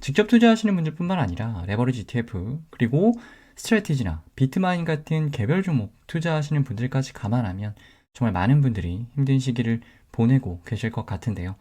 직접 투자하시는 분들뿐만 아니라 레버리지 ETF 그리고 스트레티지나 비트마인 같은 개별 종목 투자하시는 분들까지 감안하면 정말 많은 분들이 힘든 시기를 보내고 계실 것 같은데요.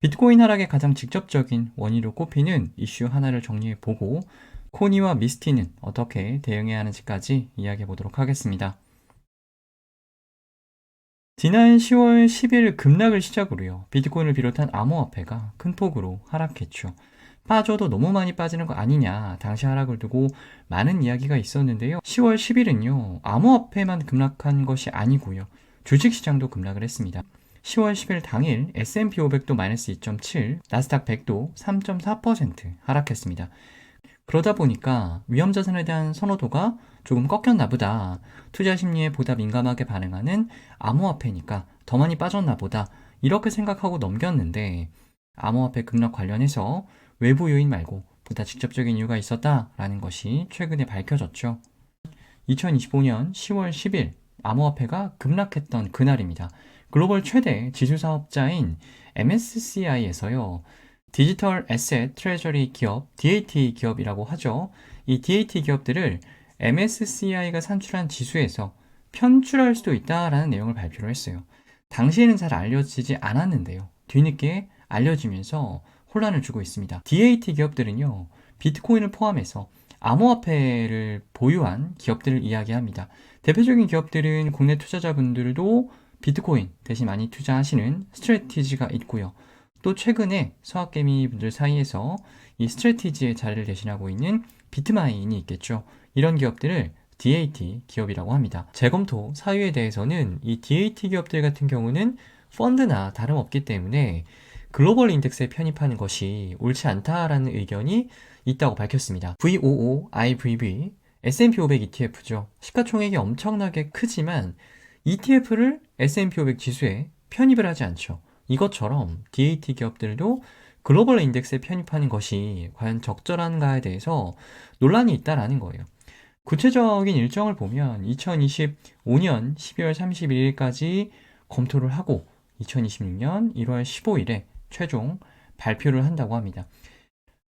비트코인 하락의 가장 직접적인 원인으로 꼽히는 이슈 하나를 정리해 보고 코니와 미스티는 어떻게 대응해야 하는지까지 이야기해 보도록 하겠습니다. 지난 10월 10일 급락을 시작으로요. 비트코인을 비롯한 암호화폐가 큰 폭으로 하락했죠. 빠져도 너무 많이 빠지는 거 아니냐. 당시 하락을 두고 많은 이야기가 있었는데요. 10월 10일은요. 암호화폐만 급락한 것이 아니고요. 주식시장도 급락을 했습니다. 10월 10일 당일 S&P 500도 마이너스 2.7, 나스닥 100도 3.4% 하락했습니다. 그러다 보니까 위험 자산에 대한 선호도가 조금 꺾였나 보다. 투자 심리에 보다 민감하게 반응하는 암호화폐니까 더 많이 빠졌나 보다. 이렇게 생각하고 넘겼는데 암호화폐 급락 관련해서 외부 요인 말고 보다 직접적인 이유가 있었다라는 것이 최근에 밝혀졌죠. 2025년 10월 10일 암호화폐가 급락했던 그날입니다. 글로벌 최대 지수 사업자인 MSCI에서요. 디지털 에셋 트레저리 기업, DAT 기업이라고 하죠. 이 DAT 기업들을 MSCI가 산출한 지수에서 편출할 수도 있다라는 내용을 발표를 했어요. 당시에는 잘 알려지지 않았는데요. 뒤늦게 알려지면서 혼란을 주고 있습니다. DAT 기업들은요, 비트코인을 포함해서 암호화폐를 보유한 기업들을 이야기합니다. 대표적인 기업들은 국내 투자자분들도 비트코인 대신 많이 투자하시는 스트레티지가 있고요. 또 최근에 서학개미 분들 사이에서 이 스트레티지의 자리를 대신하고 있는 비트마인이 있겠죠. 이런 기업들을 DAT 기업이라고 합니다. 재검토 사유에 대해서는 이 DAT 기업들 같은 경우는 펀드나 다름없기 때문에 글로벌 인덱스에 편입하는 것이 옳지 않다라는 의견이 있다고 밝혔습니다. VOO, IVV, S&P 500 ETF죠. 시가총액이 엄청나게 크지만 ETF를 S&P 500 지수에 편입을 하지 않죠. 이것처럼 DAT 기업들도 글로벌 인덱스에 편입하는 것이 과연 적절한가에 대해서 논란이 있다라는 거예요. 구체적인 일정을 보면 2025년 12월 31일까지 검토를 하고 2026년 1월 15일에 최종 발표를 한다고 합니다.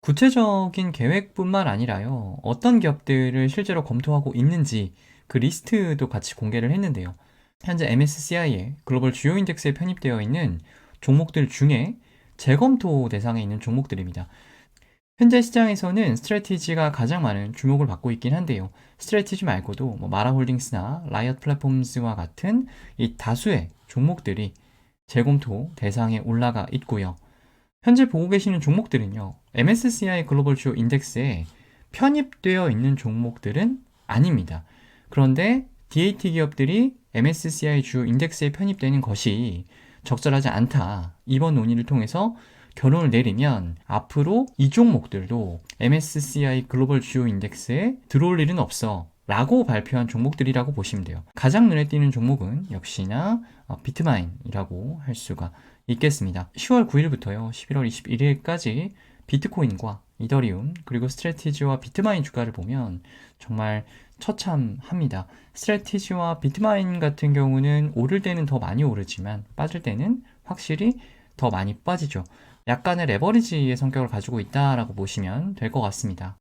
구체적인 계획뿐만 아니라요, 어떤 기업들을 실제로 검토하고 있는지 그 리스트도 같이 공개를 했는데요. 현재 MSCI의 글로벌 주요 인덱스에 편입되어 있는 종목들 중에 재검토 대상에 있는 종목들입니다. 현재 시장에서는 스트레티지가 가장 많은 주목을 받고 있긴 한데요. 스트레티지 말고도 뭐 마라홀딩스나 라이엇 플랫폼스와 같은 이 다수의 종목들이 재검토 대상에 올라가 있고요. 현재 보고 계시는 종목들은요. MSCI 글로벌 주요 인덱스에 편입되어 있는 종목들은 아닙니다. 그런데 DAT 기업들이 MSCI 주요 인덱스에 편입되는 것이 적절하지 않다. 이번 논의를 통해서 결론을 내리면 앞으로 이 종목들도 MSCI 글로벌 주요 인덱스에 들어올 일은 없어. 라고 발표한 종목들이라고 보시면 돼요. 가장 눈에 띄는 종목은 역시나 어, 비트마인이라고 할 수가 있겠습니다. 10월 9일부터요, 11월 21일까지 비트코인과 이더리움, 그리고 스트레티지와 비트마인 주가를 보면 정말 처참합니다. 스트레티지와 비트마인 같은 경우는 오를 때는 더 많이 오르지만 빠질 때는 확실히 더 많이 빠지죠. 약간의 레버리지의 성격을 가지고 있다라고 보시면 될 것 같습니다.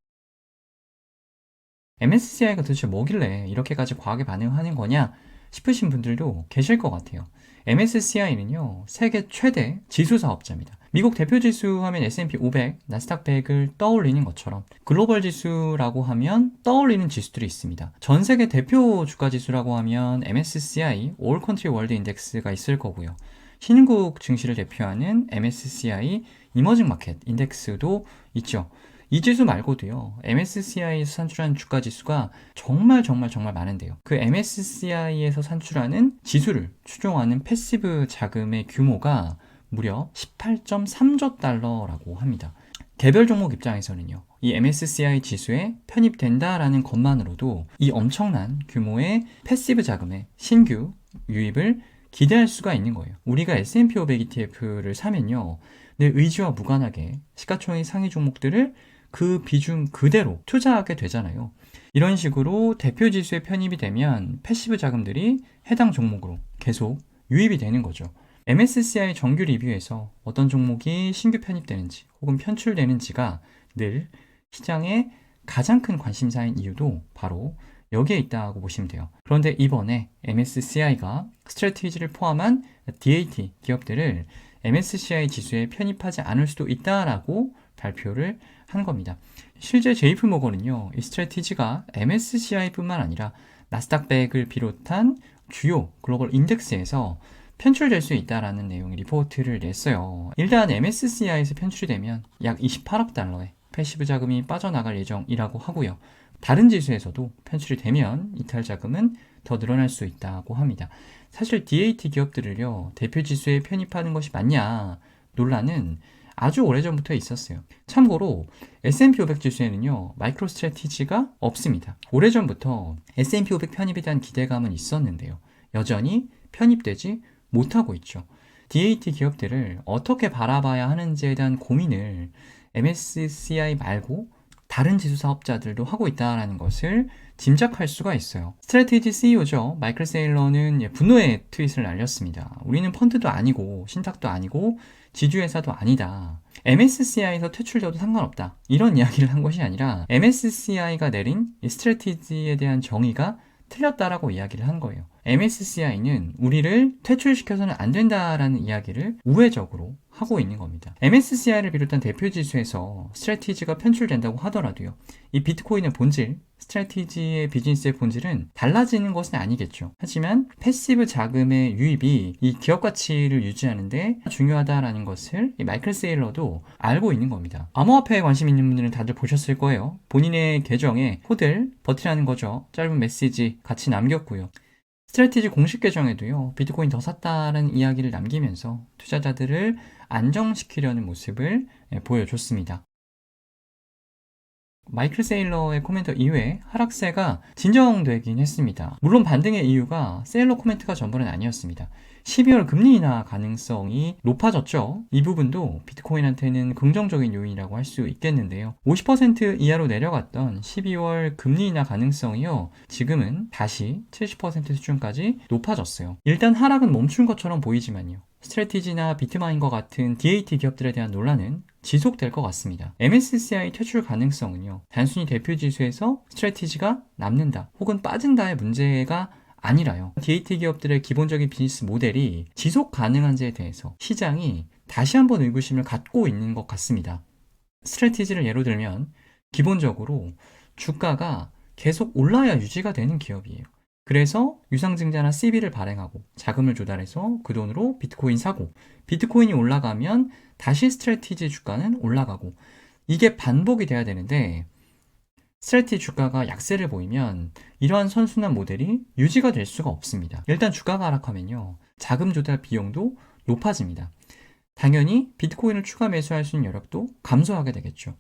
MSCI가 도대체 뭐길래 이렇게까지 과하게 반응하는 거냐 싶으신 분들도 계실 것 같아요. MSCI는요, 세계 최대 지수 사업자입니다. 미국 대표 지수 하면 S&P 500, 나스닥 100을 떠올리는 것처럼 글로벌 지수라고 하면 떠올리는 지수들이 있습니다. 전 세계 대표 주가 지수라고 하면 MSCI All Country World Index가 있을 거고요. 신흥국 증시를 대표하는 MSCI 이머징 마켓 인덱스도 있죠. 이 지수 말고도요, MSCI에서 산출한 주가 지수가 정말 정말 정말 많은데요. 그 MSCI에서 산출하는 지수를 추종하는 패시브 자금의 규모가 무려 18.3조 달러라고 합니다. 개별 종목 입장에서는요, 이 MSCI 지수에 편입된다라는 것만으로도 이 엄청난 규모의 패시브 자금의 신규 유입을 기대할 수가 있는 거예요. 우리가 S&P 500 ETF를 사면요, 내 의지와 무관하게 시가총액 상위 종목들을 그 비중 그대로 투자하게 되잖아요. 이런 식으로 대표 지수에 편입이 되면 패시브 자금들이 해당 종목으로 계속 유입이 되는 거죠. MSCI 정규 리뷰에서 어떤 종목이 신규 편입되는지 혹은 편출되는지가 늘 시장의 가장 큰 관심사인 이유도 바로 여기에 있다고 보시면 돼요. 그런데 이번에 MSCI가 스트래티지를 포함한 DAT 기업들을 MSCI 지수에 편입하지 않을 수도 있다라고 발표를 한 겁니다. 실제 JP모건은요, 이 스트래티지가 MSCI뿐만 아니라 나스닥 100을 비롯한 주요 글로벌 인덱스에서 편출될 수 있다라는 내용의 리포트를 냈어요. 일단 MSCI에서 편출이 되면 약 28억 달러의 패시브 자금이 빠져나갈 예정이라고 하고요. 다른 지수에서도 편출이 되면 이탈 자금은 더 늘어날 수 있다고 합니다. 사실 DAT 기업들을요, 대표 지수에 편입하는 것이 맞냐 논란은 아주 오래전부터 있었어요. 참고로 S&P 500 지수에는요, 마이크로 스트래티지가 없습니다. 오래전부터 S&P 500 편입에 대한 기대감은 있었는데요. 여전히 편입되지 못하고 있죠. DAT 기업들을 어떻게 바라봐야 하는지에 대한 고민을 MSCI 말고 다른 지수 사업자들도 하고 있다는 것을 짐작할 수가 있어요. 스트래티지 CEO죠. 마이클 세일러는 예, 분노의 트윗을 날렸습니다. 우리는 펀드도 아니고 신탁도 아니고 지주회사도 아니다. MSCI에서 퇴출되어도 상관없다. 이런 이야기를 한 것이 아니라 MSCI가 내린 이 스트래티지에 대한 정의가 틀렸다라고 이야기를 한 거예요. MSCI는 우리를 퇴출시켜서는 안 된다라는 이야기를 우회적으로 하고 있는 겁니다. MSCI를 비롯한 대표 지수에서 스트래티지가 편출된다고 하더라도요. 이 비트코인의 본질, 스트래티지의 비즈니스의 본질은 달라지는 것은 아니겠죠. 하지만 패시브 자금의 유입이 이 기업 가치를 유지하는데 중요하다라는 것을 이 마이클 세일러도 알고 있는 겁니다. 암호화폐에 관심 있는 분들은 다들 보셨을 거예요. 본인의 계정에 코드를 버티라는 거죠. 짧은 메시지 같이 남겼고요. 스트래티지 공식 계정에도요, 비트코인 더 샀다는 이야기를 남기면서 투자자들을 안정시키려는 모습을 예, 보여줬습니다. 마이클 세일러의 코멘트 이후에 하락세가 진정되긴 했습니다. 물론 반등의 이유가 세일러 코멘트가 전부는 아니었습니다. 12월 금리 인하 가능성이 높아졌죠. 이 부분도 비트코인한테는 긍정적인 요인이라고 할 수 있겠는데요. 50% 이하로 내려갔던 12월 금리 인하 가능성이요. 지금은 다시 70% 수준까지 높아졌어요. 일단 하락은 멈춘 것처럼 보이지만요. 스트래티지나 비트마인과 같은 DAT 기업들에 대한 논란은 지속될 것 같습니다. MSCI 퇴출 가능성은요, 단순히 대표 지수에서 스트래티지가 남는다 혹은 빠진다의 문제가 아니라요. DAT 기업들의 기본적인 비즈니스 모델이 지속 가능한지에 대해서 시장이 다시 한번 의구심을 갖고 있는 것 같습니다. 스트래티지를 예로 들면 기본적으로 주가가 계속 올라야 유지가 되는 기업이에요. 그래서 유상증자나 CB를 발행하고 자금을 조달해서 그 돈으로 비트코인 사고 비트코인이 올라가면 다시 스트래티지 주가는 올라가고 이게 반복이 돼야 되는데 스트래티 주가가 약세를 보이면 이러한 선순환 모델이 유지가 될 수가 없습니다. 일단 주가가 하락하면요. 자금 조달 비용도 높아집니다. 당연히 비트코인을 추가 매수할 수 있는 여력도 감소하게 되겠죠.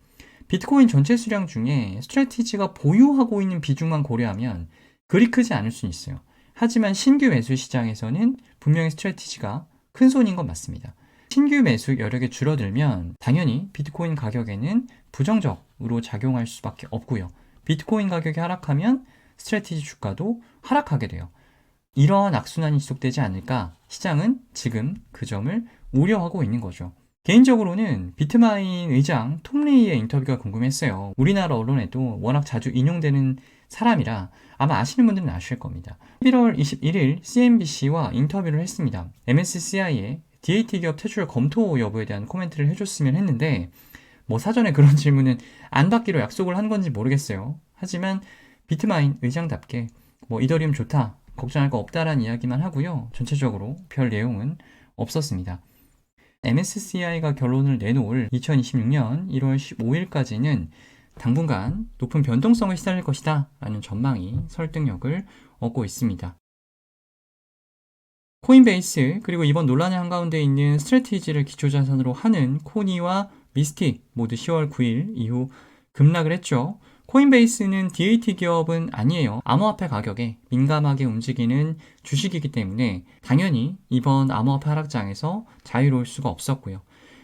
비트코인 전체 수량 중에 스트래티지가 보유하고 있는 비중만 고려하면 그리 크지 않을 수 있어요. 하지만 신규 매수 시장에서는 분명히 스트래티지가 큰 손인 건 맞습니다. 신규 매수 여력이 줄어들면 당연히 비트코인 가격에는 부정적으로 작용할 수밖에 없고요. 비트코인 가격이 하락하면 스트래티지 주가도 하락하게 돼요. 이러한 악순환이 지속되지 않을까 시장은 지금 그 점을 우려하고 있는 거죠. 개인적으로는 비트마인 의장 톰리의 인터뷰가 궁금했어요. 우리나라 언론에도 워낙 자주 인용되는 사람이라 아마 아시는 분들은 아실 겁니다. 11월 21일 CNBC와 인터뷰를 했습니다. MSCI의 DAT 기업 퇴출 검토 여부에 대한 코멘트를 해줬으면 했는데 뭐 사전에 그런 질문은 안 받기로 약속을 한 건지 모르겠어요. 하지만 비트마인 의장답게 뭐 이더리움 좋다, 걱정할 거 없다라는 이야기만 하고요. 전체적으로 별 내용은 없었습니다. MSCI가 결론을 내놓을 2026년 1월 15일까지는 당분간 높은 변동성을 시달릴 것이다 라는 전망이 설득력을 얻고 있습니다. 코인베이스 그리고 이번 논란의 한가운데 있는 스트래티지를 기초자산으로 하는 코니와 미스틱 모두 10월 9일 이후 급락을 했죠. 코인베이스는 DAT 기업은 아니에요. 암호화폐 가격에 민감하게 움직이는 주식이기 때문에 당연히 이번 암호화폐 하락장에서 자유로울 수가 없었고요.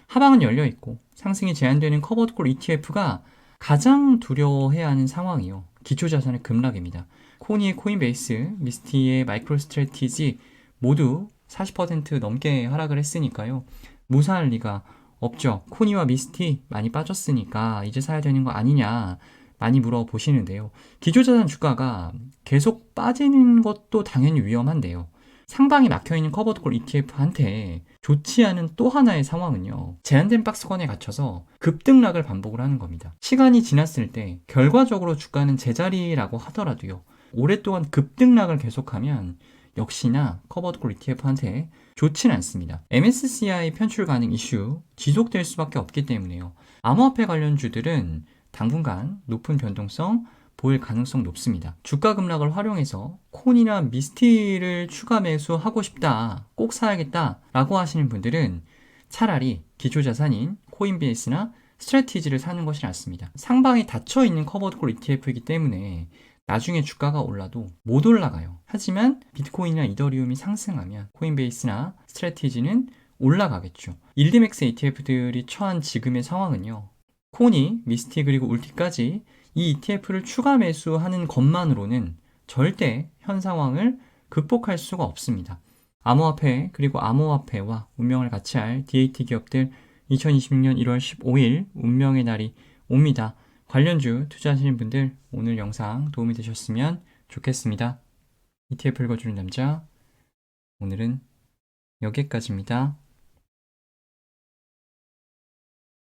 하방은 열려 있고 상승이 제한되는 커버드콜 ETF가 가장 두려워해야 하는 상황이요. 기초자산의 급락입니다. 코니의 코인베이스, 미스티의 마이크로 스트래티지 모두 40% 넘게 하락을 했으니까요. 무사할 리가 없죠. 코니와 미스티 많이 빠졌으니까 이제 사야 되는 거 아니냐 많이 물어보시는데요. 기조자산 주가가 계속 빠지는 것도 당연히 위험한데요. 상방에 막혀있는 커버드콜 ETF한테 좋지 않은 또 하나의 상황은요. 제한된 박스권에 갇혀서 급등락을 반복을 하는 겁니다. 시간이 지났을 때 결과적으로 주가는 제자리라고 하더라도요. 오랫동안 급등락을 계속하면 역시나 커버드콜 ETF한테 좋진 않습니다. MSCI 편출 가능 이슈 지속될 수밖에 없기 때문에요. 암호화폐 관련주들은 당분간 높은 변동성 보일 가능성 높습니다. 주가 급락을 활용해서 콘이나 미스티를 추가 매수하고 싶다, 꼭 사야겠다 라고 하시는 분들은 차라리 기초 자산인 코인베이스나 스트래티지를 사는 것이 낫습니다. 상방에 닫혀 있는 커버드콜 ETF이기 때문에 나중에 주가가 올라도 못 올라가요. 하지만 비트코인이나 이더리움이 상승하면 코인베이스나 스트래티지는 올라가겠죠. 일디맥스 ETF들이 처한 지금의 상황은요. 코니, 미스티 그리고 울티까지 이 ETF를 추가 매수하는 것만으로는 절대 현 상황을 극복할 수가 없습니다. 암호화폐 그리고 암호화폐와 운명을 같이 할 DAT 기업들 2026년 1월 15일 운명의 날이 옵니다. 관련주 투자하시는 분들 오늘 영상 도움이 되셨으면 좋겠습니다. ETF 읽어주는 남자 오늘은 여기까지입니다.